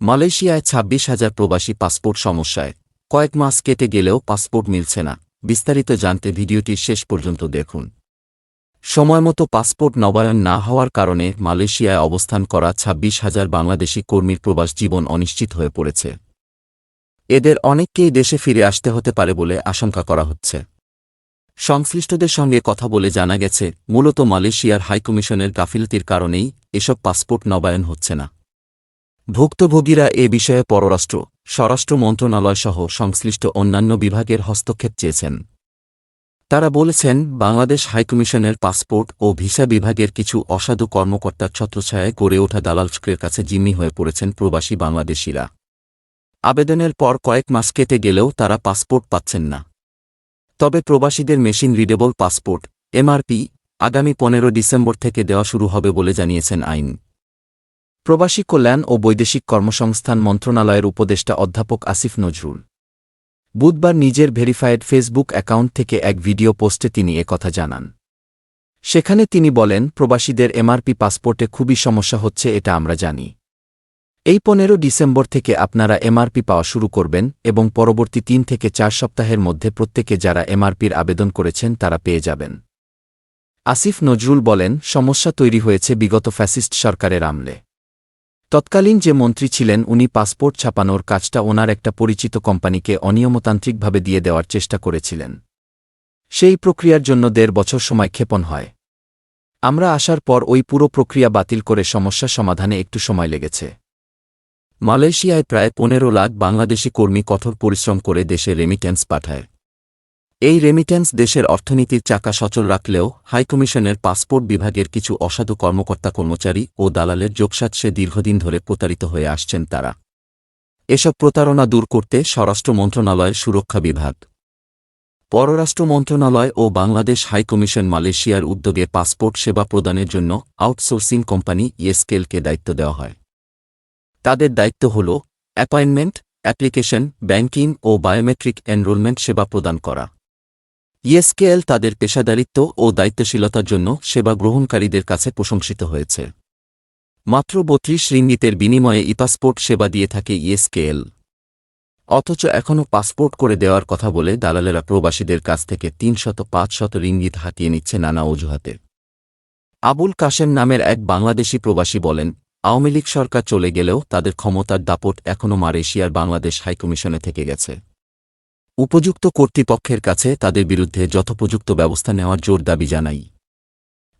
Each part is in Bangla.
মালয়েশিয়ায় ছাব্বিশ হাজার প্রবাসী পাসপোর্ট সমস্যায়। কয়েক মাস কেটে গেলেও পাসপোর্ট মিলছে না। বিস্তারিত জানতে ভিডিওটি শেষ পর্যন্ত দেখুন। সময়মতো পাসপোর্ট নবায়ন না হওয়ার কারণে মালয়েশিয়ায় অবস্থান করা ছাব্বিশ হাজার বাংলাদেশি কর্মীর প্রবাস জীবন অনিশ্চিত হয়ে পড়েছে। এদের অনেককেই দেশে ফিরে আসতে হতে পারে বলে আশঙ্কা করা হচ্ছে। সংশ্লিষ্টদের সঙ্গে কথা বলে জানা গেছে, মূলত মালয়েশিয়ার হাইকমিশনের গাফিলতির কারণেই এসব পাসপোর্ট নবায়ন হচ্ছে না। ভুক্তভোগীরা এ বিষয়ে পররাষ্ট্র, স্বরাষ্ট্র মন্ত্রণালয়সহ সংশ্লিষ্ট অন্যান্য বিভাগের হস্তক্ষেপ চেয়েছেন। তারা বলেছেন, বাংলাদেশ হাইকমিশনের পাসপোর্ট ও ভিসা বিভাগের কিছু অসাধু কর্মকর্তার ছত্রছায়ায় গড়ে ওঠা দালাল চক্রের কাছে জিম্মি হয়ে পড়েছেন প্রবাসী বাংলাদেশিরা। আবেদনের পর কয়েক মাস কেটে গেলেও তারা পাসপোর্ট পাচ্ছেন না। তবে প্রবাসীদের মেশিন রিডেবল পাসপোর্ট, এমআরপি, আগামী পনেরো ডিসেম্বর থেকে দেওয়া শুরু হবে বলে জানিয়েছেন আইন। প্রবাসী কল্যাণ ও বৈদেশিক কর্মসংস্থান মন্ত্রণালয়ের উপদেষ্টা অধ্যাপক আসিফ নজরুল। বুধবার নিজের ভেরিফায়েড ফেসবুক অ্যাকাউন্ট থেকে এক ভিডিও পোস্টে তিনি একথা জানান। সেখানে তিনি বলেন, প্রবাসীদের এমআরপি পাসপোর্টে খুবই সমস্যা হচ্ছে, এটা আমরা জানি। এই পনেরো ডিসেম্বর থেকে আপনারা এমআরপি পাওয়া শুরু করবেন এবং পরবর্তী তিন থেকে চার সপ্তাহের মধ্যে প্রত্যেকে যারা এমআরপির আবেদন করেছেন, তারা পেয়ে যাবেন। আসিফ নজরুল বলেন, সমস্যা তৈরি হয়েছে বিগত ফ্যাসিস্ট সরকারের আমলে। তৎকালীন যে মন্ত্রী ছিলেন, উনি পাসপোর্ট ছাপানোর কাজটা ওনার একটা পরিচিত কোম্পানিকে অনিয়মতান্ত্রিকভাবে দিয়ে দেওয়ার চেষ্টা করেছিলেন। সেই প্রক্রিয়ার জন্য দেড় বছর সময় ক্ষেপণ হয়। আমরা আসার পর ওই পুরো প্রক্রিয়া বাতিল করে সমস্যা সমাধানে একটু সময় লেগেছে। মালয়েশিয়ায় প্রায় পনেরো লাখ বাংলাদেশি কর্মী কঠোর পরিশ্রম করে দেশে রেমিটেন্স পাঠায়। এই রেমিট্যান্স দেশের অর্থনীতির চাকা সচল রাখলেও হাইকমিশনের পাসপোর্ট বিভাগের কিছু অসাধু কর্মকর্তা কর্মচারী ও দালালের যোগসাৎসে দীর্ঘদিন ধরে প্রতারিত হয়ে আসছেন তারা। এসব প্রতারণা দূর করতে স্বরাষ্ট্র মন্ত্রণালয়ের সুরক্ষা বিভাগ। পররাষ্ট্র মন্ত্রণালয় ও বাংলাদেশ হাইকমিশন মালয়েশিয়ার উদ্যোগে পাসপোর্ট সেবা প্রদানের জন্য আউটসোর্সিং কোম্পানি ইয়েস্কেলকে দায়িত্ব দেওয়া হয়। তাদের দায়িত্ব হল অ্যাপয়েন্টমেন্ট, অ্যাপ্লিকেশন, ব্যাংকিং ও বায়োমেট্রিক এনরোলমেন্ট সেবা প্রদান করা। ইএসকেএল তাদের পেশাদারিত্ব ও দায়িত্বশীলতার জন্য সেবা গ্রহণকারীদের কাছে প্রশংসিত হয়েছে। মাত্র বত্রিশ রিঙ্গিতের বিনিময়ে ইপাসপোর্ট সেবা দিয়ে থাকে ইএসকেএল অথচ এখনও পাসপোর্ট করে দেওয়ার কথা বলে দালালেরা প্রবাসীদের কাছ থেকে তিনশত, পাঁচশত রিঙ্গিত হাতিয়ে নিচ্ছে নানা অজুহাতে। আবুল কাশেম নামের এক বাংলাদেশি প্রবাসী বলেন, আওয়ামী লীগ সরকার চলে গেলেও তাদের ক্ষমতার দাপট এখনও মালয়েশিয়ার বাংলাদেশ হাইকমিশনে থেকে গেছে। উপযুক্ত কর্তৃপক্ষের কাছে তাদের বিরুদ্ধে যথোপযুক্ত ব্যবস্থা নেওয়ার জোর দাবি জানাই।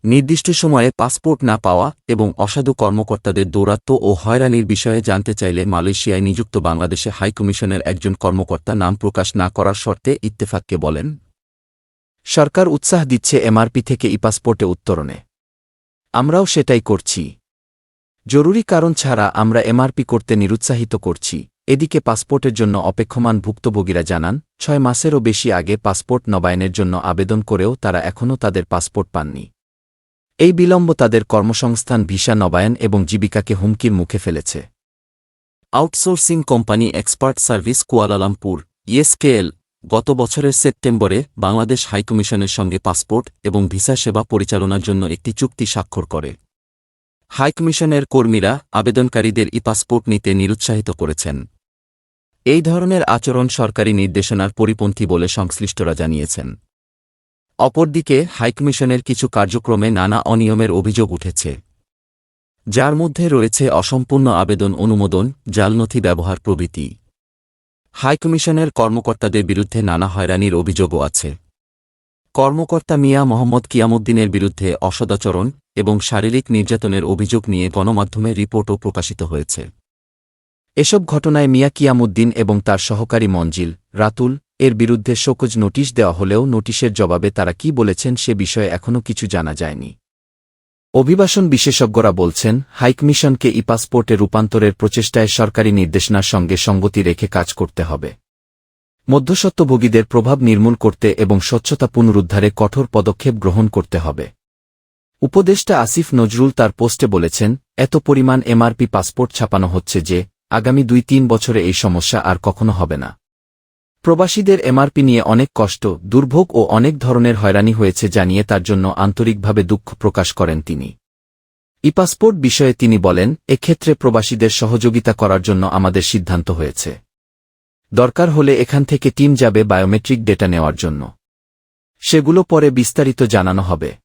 নির্দিষ্ট সময়ে পাসপোর্ট না পাওয়া এবং অসাধু কর্মকর্তাদের দৌরাত্ম্য ও হয়রানির বিষয়ে জানতে চাইলে মালয়েশিয়ায় নিযুক্ত বাংলাদেশে হাইকমিশনের একজন কর্মকর্তা নাম প্রকাশ না করার শর্তে ইত্তেফাককে বলেন। সরকার উৎসাহ দিচ্ছে এমআরপি থেকে ই পাসপোর্টে উত্তরণে। আমরাও সেটাই করছি। জরুরি কারণ ছাড়া আমরা এমআরপি করতে নিরুৎসাহিত করছি। এদিকে পাসপোর্টের জন্য অপেক্ষমান ভুক্তভোগীরা জানান, ছয় মাসেরও বেশি আগে পাসপোর্ট নবায়নের জন্য আবেদন করেও তারা এখনও তাদের পাসপোর্ট পাননি। এই বিলম্ব তাদের কর্মসংস্থান, ভিসা নবায়ন এবং জীবিকাকে হুমকির মুখে ফেলেছে। Outsourcing company expert service Kuala Lumpur, ESKL, গত বছরের সেপ্টেম্বরে বাংলাদেশ হাইকমিশনের সঙ্গে পাসপোর্ট এবং ভিসা সেবা পরিচালনার জন্য একটি চুক্তি স্বাক্ষর করে। হাইকমিশনের কর্মীরা আবেদনকারীদের ই পাসপোর্ট নিতে নিরুৎসাহিত করেছেন। এই ধরনের আচরণ সরকারি নির্দেশনার পরিপন্থী বলে সংশ্লিষ্টরা জানিয়েছেন। অপরদিকে হাইকমিশনের কিছু কার্যক্রমে নানা অনিয়মের অভিযোগ উঠেছে। যার মধ্যে রয়েছে অসম্পূর্ণ আবেদন অনুমোদন, জালনথি ব্যবহার প্রভৃতি। হাইকমিশনের কর্মকর্তাদের বিরুদ্ধে নানা হয়রানির অভিযোগও আছে। কর্মকর্তা মিয়া মোহাম্মদ কিয়ামুদ্দিনের বিরুদ্ধে অসদাচরণ এবং শারীরিক নির্যাতনের অভিযোগ নিয়ে গণমাধ্যমে রিপোর্টও প্রকাশিত হয়েছে। এসব ঘটনায় মিয়া কিয়ামুদ্দিন এবং তার সহকারী মঞ্জিল, রাতুল, এর বিরুদ্ধে শোকজ নোটিশ দেওয়া হলেও নোটিশের জবাবে তারা কি বলেছেন সে বিষয়ে এখনও কিছু জানা যায়নি। অভিবাসন বিশেষজ্ঞরা বলছেন হাইকমিশনকে ই পাসপোর্টে রূপান্তরের প্রচেষ্টায় সরকারি নির্দেশনার সঙ্গে সঙ্গতি রেখে কাজ করতে হবে। মধ্যস্বত্বভোগীদের প্রভাব নির্মূল করতে এবং স্বচ্ছতা পুনরুদ্ধারে কঠোর পদক্ষেপ গ্রহণ করতে হবে। উপদেষ্টা আসিফ নজরুল তার পোস্টে বলেছেন, এত পরিমাণ এমআরপি পাসপোর্ট ছাপানো হচ্ছে যে আগামী দুই তিন বছরে এই সমস্যা আর কখনো হবে না। প্রবাসীদের এমআরপি নিয়ে অনেক কষ্ট, দুর্ভোগ ও অনেক ধরনের হয়রানি হয়েছে জানিয়ে তার জন্য আন্তরিকভাবে দুঃখ প্রকাশ করেন তিনি। ই পাসপোর্ট বিষয়ে তিনি বলেন, এক্ষেত্রে প্রবাসীদের সহযোগিতা করার জন্য আমাদের সিদ্ধান্ত হয়েছে। দরকার হলে এখান থেকে টিম যাবে বায়োমেট্রিক ডেটা নেওয়ার জন্য। সেগুলো পরে বিস্তারিত জানানো হবে।